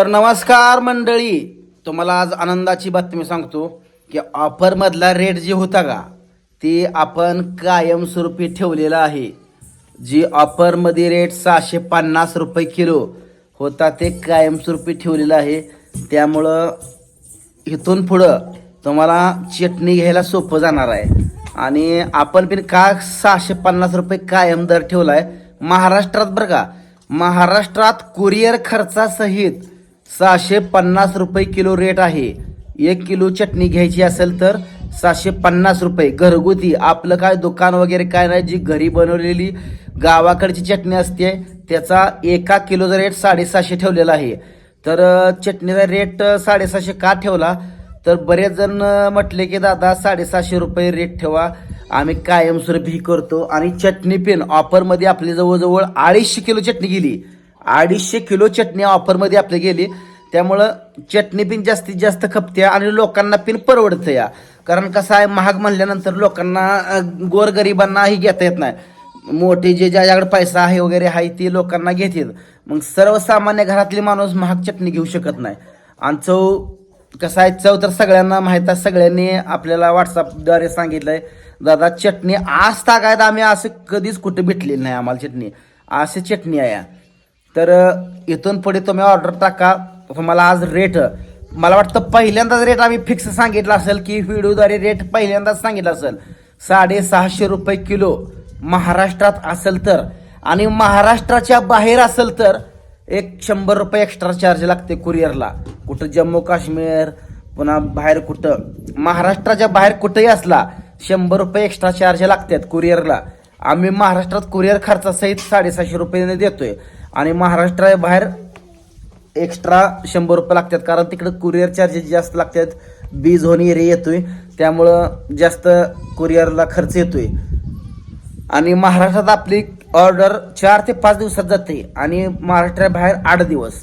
तर नमस्कार मंडळी तुम्हाला आज आनंदाची बातमी सांगतो की ऑफरमधला रेट जे होता का ते आपण कायमस्वरूपी ठेवलेला आहे. जी ऑफरमध्ये रेट सहाशे पन्नास रुपये किलो होता ते कायमस्वरूपी ठेवलेलं आहे. त्यामुळं इथून पुढं तुम्हाला चटणी घ्यायला सोपं जाणार आहे. आणि आपण पण का सहाशे पन्नास रुपये कायम दर ठेवला आहे महाराष्ट्रात बरं का महाराष्ट्रात कुरिअर खर्चासहित सहाशे पन्नास रुपये किलो रेट आहे. एक किलो चटणी घ्यायची असेल तर सहाशे पन्नास रुपये. घरगुती आपलं काय दुकान वगैरे काय नाही जी घरी बनवलेली गावाकडची चटणी असते त्याचा एका किलोचा रेट साडेसहाशे ठेवलेला आहे. तर चटणीचा रेट साडेसहाशे का ठेवला? तर बरेच जण म्हटले की दादा साडेसहाशे रुपये रेट ठेवा. आम्ही कायमस्वरूपी करतो. आणि चटणी पेन ऑफरमध्ये आपली जवळजवळ अडीचशे किलो चटणी गेली. अडीचशे किलो चटणी ऑफरमध्ये आपली गेली. त्यामुळं चटणी पिन जास्तीत जास्त खपते आणि लोकांना पिन परवडतं या कारण कसं आहे महाग म्हणल्यानंतर लोकांना गोरगरिबांनाही घेता येत नाही. मोठे जे ज्याच्याकडे पैसा आहे वगैरे आहे ते लोकांना घेतील. मग सर्वसामान्य घरातली माणूस महाग चटणी घेऊ शकत नाही. आणि चव कसं आहे चव तर सगळ्यांना माहीत आहे. सगळ्यांनी आपल्याला व्हॉट्सअपद्वारे सांगितलं आहे दादा चटणी आज तागायत आम्ही असं कधीच कुठे भेटलेली नाही आम्हाला चटणी. अशी चटणी आहे. तर इथून पुढे तुम्ही ऑर्डर टाका. तुम्हाला आज रेट मला वाटतं पहिल्यांदाच रेट आम्ही फिक्स सांगितलं असेल की व्हिडिओद्वारे रेट पहिल्यांदाच सांगितलं असेल. साडेसहाशे रुपये किलो महाराष्ट्रात असेल तर. आणि महाराष्ट्राच्या बाहेर असेल तर एक शंभर रुपये एक्स्ट्रा चार्ज लागते कुरिअरला कुठं जम्मू काश्मीर पुन्हा बाहेर कुठं. महाराष्ट्राच्या बाहेर कुठंही असला शंभर रुपये एक्स्ट्रा चार्ज लागतात कुरिअरला आम्ही महाराष्ट्रात कुरिअर खर्चासहित साडेसहाशे रुपये देतोय. आणि महाराष्ट्रा बाहेर एक्स्ट्रा शंभर रुपये लागतात. कारण तिकडं कुरिअर चार्जेस जास्त लागतात. बी झोन एरिया येतोय. त्यामुळं जास्त कुरिअरला खर्च येतोय. आणि महाराष्ट्रात आपली ऑर्डर चार ते पाच दिवसात जाते. आणि महाराष्ट्राबाहेर आठ दिवस.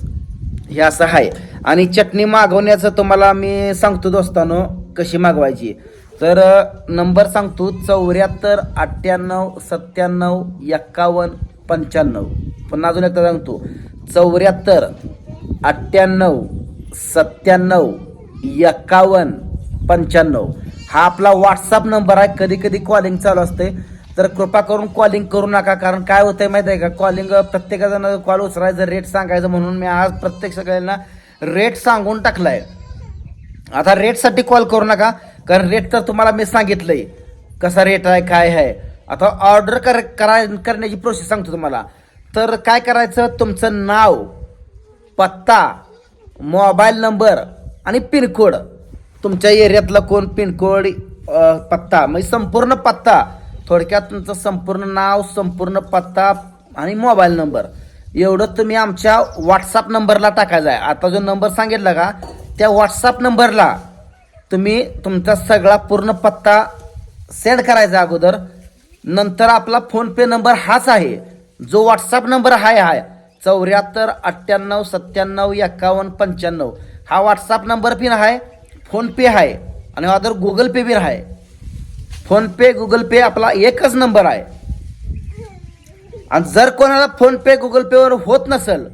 हे असं आहे. आणि चटणी मागवण्याचं तुम्हाला मी सांगतो दोस्तानो कशी मागवायची. तर नंबर सांगतो चौऱ्याहत्तर अठ्ठ्याण्णव सत्त्याण्णव एक्कावन्न पंच्याण्णव. पुन्हा अजून एकदा सांगतो. चौऱ्याहत्तर अठ्ठ्याण्णव सत्त्याण्णव एक्कावन्न पंच्याण्णव. हा आपला व्हॉट्सअप नंबर आहे. कधी कधी कॉलिंग चालू असते. तर कृपा करून कॉलिंग करू नका. कारण काय होतं आहे माहिती आहे का? कॉलिंग प्रत्येकाजण कॉल उचलायचं रेट सांगायचं म्हणून मी आज प्रत्येक सगळ्यांना रेट सांगून टाकलाय. आता रेटसाठी कॉल करू नका. कारण रेट तर तुम्हाला मी सांगितलंय. कसा रेट आहे काय आहे? आता ऑर्डर कर करा करण्याची प्रोसेस सांगतो तुम्हाला. तर काय करायचं? तुमचं नाव पत्ता मोबाईल नंबर आणि पिनकोड. तुमच्या एरियातला कोण पिनकोड पत्ता? म्हणजे संपूर्ण पत्ता. थोडक्यात तुमचं संपूर्ण नाव संपूर्ण पत्ता आणि मोबाईल नंबर. एवढं तुम्ही आमच्या व्हॉट्सअप नंबरला टाकायचं आहे. आता जो नंबर सांगितला का त्या व्हॉट्सअप नंबरला तुम्ही तुमचा सगळा पूर्ण पत्ता सेंड करायचा अगोदर. नंतर आपला फोन पे नंबर हाच आहे. जो व्हॉट्सअप नंबर हाय हाय. चौऱ्याहत्तर अठ्ठ्याण्णव सत्त्याण्णव एक्कावन्न पंच्याण्णव. हा व्हॉट्सअप नंबर पण आहे फोनपे आहे आणि अदर गुगल पे बी आहे फोनपे गुगल पे आपला एकच नंबर आहे आणि जर कोणाला फोनपे गुगल पेवर होत नसेल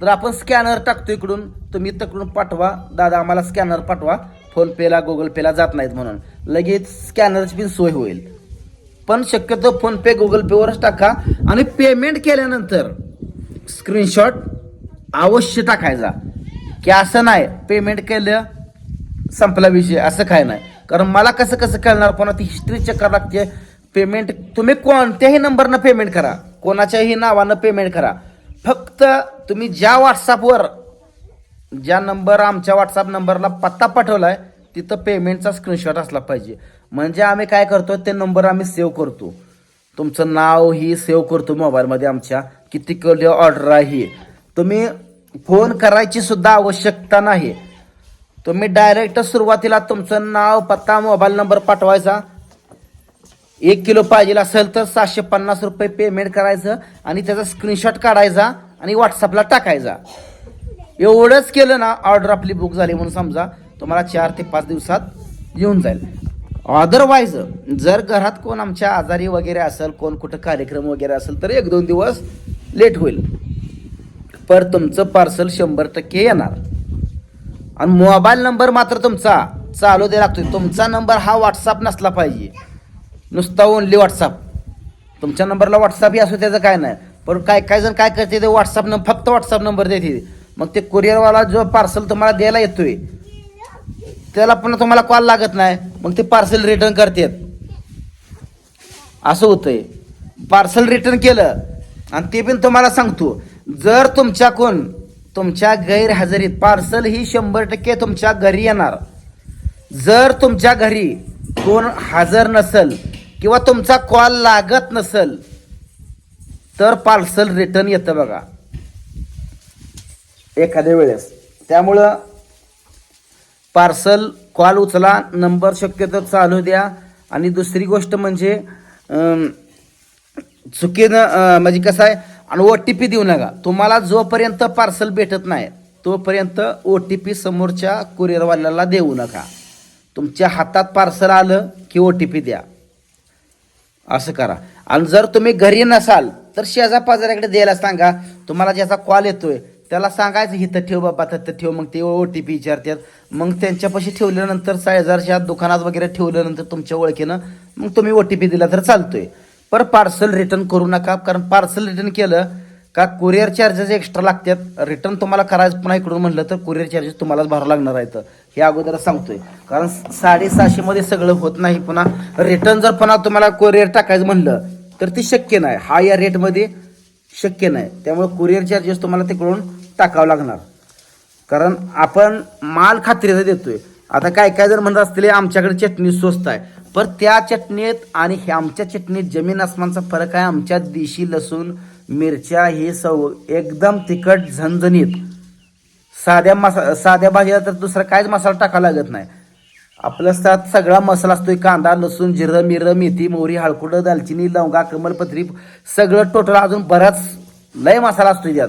तर आपण स्कॅनर टाकतो इकडून. तुम्ही तिकडून पाठवा. दादा आम्हाला स्कॅनर पाठवा. फोनपेला गुगल पेला जात नाहीत म्हणून. लगेच स्कॅनरची पण सोय होईल. पण शक्यतो फोनपे गुगल पेवरच टाका. आणि पेमेंट केल्यानंतर स्क्रीनशॉट अवश्य टाकायचा. की असं नाही पेमेंट केलं संपला विषय. असं काय नाही. कारण मला कसं कसं कळणार? पण ती हिस्ट्री चेक करावं लागते. पेमेंट तुम्ही कोणत्याही नंबरनं पेमेंट करा. कोणाच्याही नावानं पेमेंट करा. फक्त तुम्ही ज्या व्हॉट्सअपवर ज्या नंबर आमच्या व्हॉट्सअप नंबरला पत्ता पाठवला आहे तिथं पेमेंटचा स्क्रीनशॉट असला पाहिजे. म्हणजे आम्ही काय करतो ते नंबर आम्ही सेव्ह करतो. तुमचं नाव ही सेव्ह करतो मोबाईलमध्ये आमच्या. किती किलो ऑर्डर आहे तुम्ही फोन करायची सुद्धा आवश्यकता नाही. तुम्ही डायरेक्ट सुरुवातीला तुमचं नाव पत्ता मोबाईल नंबर पाठवायचा. एक किलो पाहिजे असेल तर सातशे पन्नास रुपये पेमेंट करायचं आणि त्याचा स्क्रीनशॉट काढायचा आणि व्हॉट्सअपला टाकायचा. एवढंच केलं ना ऑर्डर आपली बुक झाली म्हणून समजा तुम्हाला चार ते पाच दिवसात येऊन जाईल. अदरवाईज जर घरात कोण आमच्या आजारी वगैरे असेल कोण कुठं कार्यक्रम वगैरे असेल तर एक दोन दिवस लेट होईल. पर तुमचं पार्सल शंभर टक्के येणार. आणि मोबाईल नंबर मात्र तुमचा चालू द्यायला लागतोय. तुमचा नंबर हा व्हॉट्सअप नसला पाहिजे. नुसता ओनली व्हॉट्सअप तुमच्या नंबरला व्हॉट्सअपही असो त्याचं काय नाही. पण काय काय जण काय करते ते व्हॉट्सअप नंबर फक्त व्हॉट्सअप नंबर देते. मग ते कुरिअरवाला जो पार्सल तुम्हाला द्यायला येतोय त्याला पुन्हा तुम्हाला कॉल लागत नाही. मग ते पार्सल रिटर्न करतात. असं होतंय. पार्सल रिटर्न केलं. आणि ते पण तुम्हाला सांगतो. जर तुमच्याकडून तुमच्या गैरहजेरीत पार्सल ही शंभर टक्के तुमच्या घरी येणार. जर तुमच्या घरी कोण हजर नसल किंवा तुमचा कॉल लागत नसल तर पार्सल रिटर्न येतं बघा. एखाद्या वेळेस. त्यामुळं पार्सल कॉल उचला नंबर शक्यतो चालू द्या. आणि दुसरी गोष्ट म्हणजे चुकीनं म्हणजे कसं आहे आणि ओ टी पी देऊ नका. तुम्हाला जोपर्यंत पार्सल भेटत नाही तोपर्यंत ओ टी पी समोरच्या कुरिअरवाल्याला देऊ नका. तुमच्या हातात पार्सल आलं की ओ टी पी द्या. असं करा. आणि जर तुम्ही घरी नसाल तर शेजा पाजाऱ्याकडे द्यायला सांगा तुम्हाला ज्याचा कॉल येतोय त्याला सांगायचं हिथं ठेव बाबा तिथं ठेव. मग ते ओ टी पी विचारतात. मग त्यांच्यापाशी ठेवल्यानंतर साडेजारच्या दुकानात वगैरे ठेवल्यानंतर तुमच्या ओळखीनं मग तुम्ही ओ टी पी दिला तर चालतोय. पर पार्सल रिटर्न करू नका कारण पार्सल रिटर्न केलं का कुरिअर चार्जेस एक्स्ट्रा लागतात. रिटर्न तुम्हाला करायचं पुन्हा इकडून म्हटलं तर कुरिअर चार्जेस तुम्हालाच भरावं लागणार आहेत. हे अगोदर सांगतोय. कारण साडेसहाशेमध्ये सगळं होत नाही पुन्हा. रिटर्न जर पुन्हा तुम्हाला कुरिअर टाकायचं म्हणलं तर ते शक्य नाही. हा या रेटमध्ये शक्य नाही. त्यामुळे कुरिअर चार्जेस तुम्हाला तिकडून टाकावं लागणार. कारण आपण माल खात्रीचा देतोय. आता काय काय जर म्हणत असतील आमच्याकडे चटणी स्वस्त आहे. पर त्या चटणीत आणि हे आमच्या चटणीत जमीन आसमानचा फरक आहे. आमच्या देशी लसूण मिरच्या हे सव एकदम तिखट झणझणीत. साध्या मसा साध्या भाजीला तर दुसरा काहीच मसाला टाकावा लागत नाही. आपलं त्यात सगळा मसाला असतोय. कांदा लसूण जिरं मिरं मेथी मोहरी हळकुडं दालचिनी लवंगा कमलपत्री सगळं टोटल अजून बराच लय मसाला असतोय त्यात.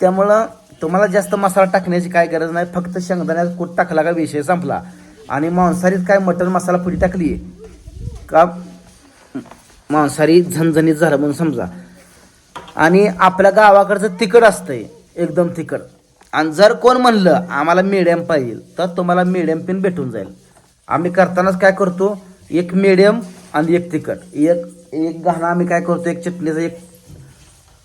त्यामुळं तुम्हाला जास्त मसाला टाकण्याची काय गरज नाही फक्त शेंगदाण्यात कूट टाकला का विषय संपला. आणि मांसाहारीत काय मटण मसाला पुडी टाकली? का? मांसाहारी झणझणीत झालं म्हणून समजा. आणि आपल्या गावाकडचं तिखट असतंय एकदम तिखट. आणि जर कोण म्हणलं आम्हाला मिडियम पाहिजे तर तुम्हाला मिडियम पिन भेटून जाईल. आम्ही करतानाच काय करतो? एक मिडियम आणि एक तिखट. एक एक घाणा आम्ही काय करतो? एक चटणीचं एक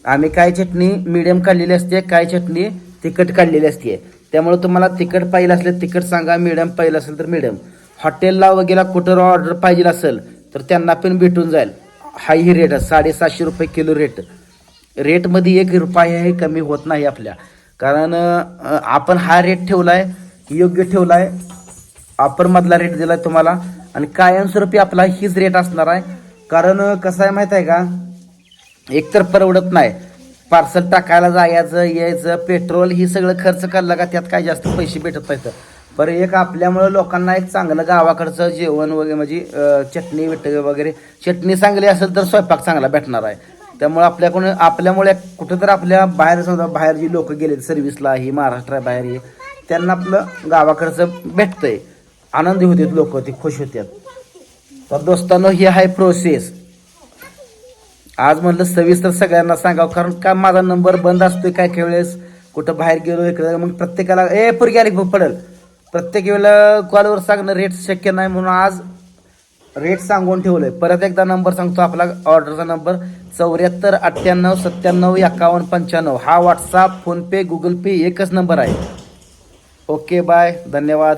आम्ही काय चटणी मिडियम काढलेली असते काय चटणी तिखट काढलेली असते. त्यामुळे तुम्हाला तिखट पाहिजे असले तिखट सांगा मिडियम पाहिजे असेल तर मिडियम हॉटेलला वगैरे कुठं ऑर्डर पाहिजे असेल तर त्यांना पण भेटून जाईल. हाही रेट आहे साडेसातशे रुपये किलो रेट रेटमध्ये एक रुपया हे कमी होत नाही आपल्या. कारण आपण हा रेट ठेवला आहे योग्य ठेवला आहे ऑफरमधला रेट दिला आहे तुम्हाला. आणि कायमस्वरूपी आपला हीच रेट असणार आहे. कारण कसं आहे माहीत आहे का? एकतर परवडत नाही. पार्सल टाकायला जायचं यायचं पेट्रोल ही सगळं खर्च करला का त्यात काय जास्त पैसे भेटत नाहीत. पर एक आपल्यामुळं लोकांना एक चांगलं गावाकडचं जेवण वगैरे म्हणजे चटणी विट वगैरे चटणी चांगली असेल तर स्वयंपाक चांगला भेटणार आहे. त्यामुळे आपल्याकडून आपल्यामुळे कुठं तर आपल्या बाहेर समजा बाहेर जी लोक गेले सर्व्हिसला ही महाराष्ट्राबाहेर ही त्यांना आपलं गावाकडचं भेटतंय. आनंदी होतात लोक ते खुश होतात. तर दोस्तांनो ही आहे प्रोसेस आज म्हणलं सविस्तर सगळ्यांना सांगावं कारण का माझा नंबर बंद असतोय काय काय वेळेस? कुठं बाहेर गेलो इकडे मग प्रत्येकाला ए पुरगी आली पडेल? प्रत्येक वेळेला कॉलवर सांगणं रेट शक्य नाही म्हणून आज रेट सांगून ठेवलंय. परत एकदा नंबर सांगतो आपला ऑर्डरचा नंबर चौऱ्याहत्तर अठ्ठ्याण्णव सत्त्याण्णव एकावन्न पंच्याण्णव. हा व्हॉट्सअप फोनपे गुगल पे एकच नंबर आहे. ओके बाय धन्यवाद.